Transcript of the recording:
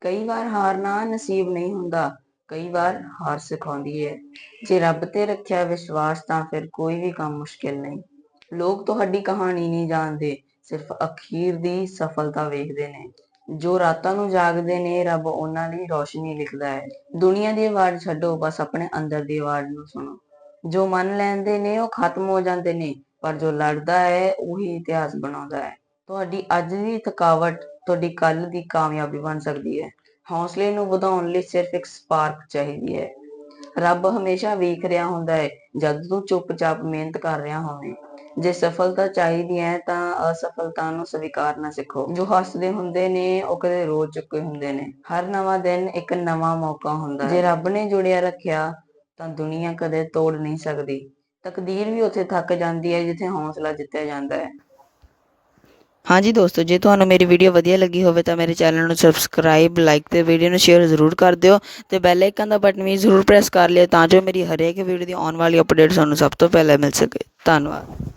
ਕਈ ਵਾਰ ਹਾਰਨਾ ਨਸੀਬ ਨਹੀਂ ਹੁੰਦਾ, ਕਈ ਵਾਰ ਹਾਰ ਸਿਖਾਉਂਦੀ ਹੈ ਜੇ ਰੱਬ ਤੇ ਰੱਖਿਆ ਵਿਸ਼ਵਾਸ ਤਾਂ ਫਿਰ ਕੋਈ ਵੀ ਕੰਮ ਮੁਸ਼ਕਿਲ ਨਹੀਂ। ਲੋਕ ਤੁਹਾਡੀ ਕਹਾਣੀ ਨਹੀਂ ਜਾਣਦੇ, ਸਿਰਫ ਅਖੀਰ ਦੀ ਸਫਲਤਾ ਵੇਖਦੇ ਨੇ। ਜੋ ਰਾਤਾਂ ਨੂੰ ਜਾਗਦੇ ਨੇ, ਰੱਬ ਉਹਨਾਂ ਲਈ ਰੋਸ਼ਨੀ ਲਿਖਦਾ ਹੈ ਦੁਨੀਆ ਦੀ ਆਵਾਜ਼ ਛੱਡੋ, ਬਸ ਆਪਣੇ ਅੰਦਰ ਦੀ ਆਵਾਜ਼ ਨੂੰ ਸੁਣੋ। ਜੋ ਮੰਨ ਲੈਂਦੇ ਨੇ, ਉਹ ਖਤਮ ਹੋ ਜਾਂਦੇ ਨੇ, ਪਰ ਜੋ ਲੜਦਾ ਹੈ ਉਹੀ ਇਤਿਹਾਸ ਬਣਾਉਂਦਾ ਹੈ ਤੁਹਾਡੀ ਅੱਜ ਦੀ ਥਕਾਵਟ ਤੁਹਾਡੀ ਕੱਲ ਦੀ ਕਾਮਯਾਬੀ ਬਣ ਸਕਦੀ ਹੈ। ਹੌਸਲੇ ਨੂੰ ਵਧਾਉਣ ਲਈ ਸਿਰਫ ਇੱਕ ਸਪਾਰਕ ਚਾਹੀਦੀ ਹੈ। ਰੱਬ ਹਮੇਸ਼ਾ ਵੇਖ ਰਿਹਾ ਹੁੰਦਾ ਹੈ, ਜਦ ਤੂੰ ਚੁੱਪਚਾਪ ਮਿਹਨਤ ਕਰ ਰਿਹਾ ਹੋਵੇਂ। ਜੇ ਸਫਲਤਾ ਚਾਹੀਦੀ ਹੈ ਤਾਂ ਅਸਫਲਤਾ ਨੂੰ ਸਵੀਕਾਰਨਾ ਸਿੱਖੋ। ਜੋ ਹੱਸਦੇ ਹੁੰਦੇ ਨੇ, ਉਹ ਕਦੇ ਰੋ ਚੁੱਕੇ ਹੁੰਦੇ ਨੇ। ਹਰ ਨਵਾਂ ਦਿਨ ਇੱਕ ਨਵਾਂ ਮੌਕਾ ਹੁੰਦਾ ਹੈ। ਜੇ ਰੱਬ ਨੇ ਜੁੜਿਆ ਰੱਖਿਆ, ਤਾਂ ਦੁਨੀਆ ਕਦੇ ਤੋੜ ਨਹੀਂ ਸਕਦੀ। ਤਕਦੀਰ ਵੀ ਉੱਥੇ ਥੱਕ ਜਾਂਦੀ ਹੈ, ਜਿੱਥੇ ਹੌਸਲਾ ਜਿੱਤਿਆ ਜਾਂਦਾ ਹੈ। ਹਾਂਜੀ ਦੋਸਤੋ, ਜੇ ਤੁਹਾਨੂੰ ਮੇਰੀ ਵੀਡੀਓ ਵਧੀਆ ਲੱਗੀ ਹੋਵੇ ਤਾਂ ਮੇਰੇ ਚੈਨਲ ਨੂੰ ਸਬਸਕ੍ਰਾਈਬ ਲਾਈਕ ਤੇ ਵੀਡੀਓ ਨੂੰ ਸ਼ੇਅਰ ਜ਼ਰੂਰ ਕਰ ਦਿਓ ਤੇ ਬੈਲ ਆਈਕਨ ਦਾ ਬਟਨ ਵੀ ਜ਼ਰੂਰ ਪ੍ਰੈਸ ਕਰ ਲਿਓ ਤਾਂ ਜੋ ਮੇਰੀ ਹਰੇਕ ਵੀਡੀਓ ਦੀ ਆਉਣ ਵਾਲੀ ਅਪਡੇਟ ਤੁਹਾਨੂੰ ਸਭ ਤੋਂ ਪਹਿਲਾਂ ਮਿਲ ਸਕੇ। ਧੰਨਵਾਦ।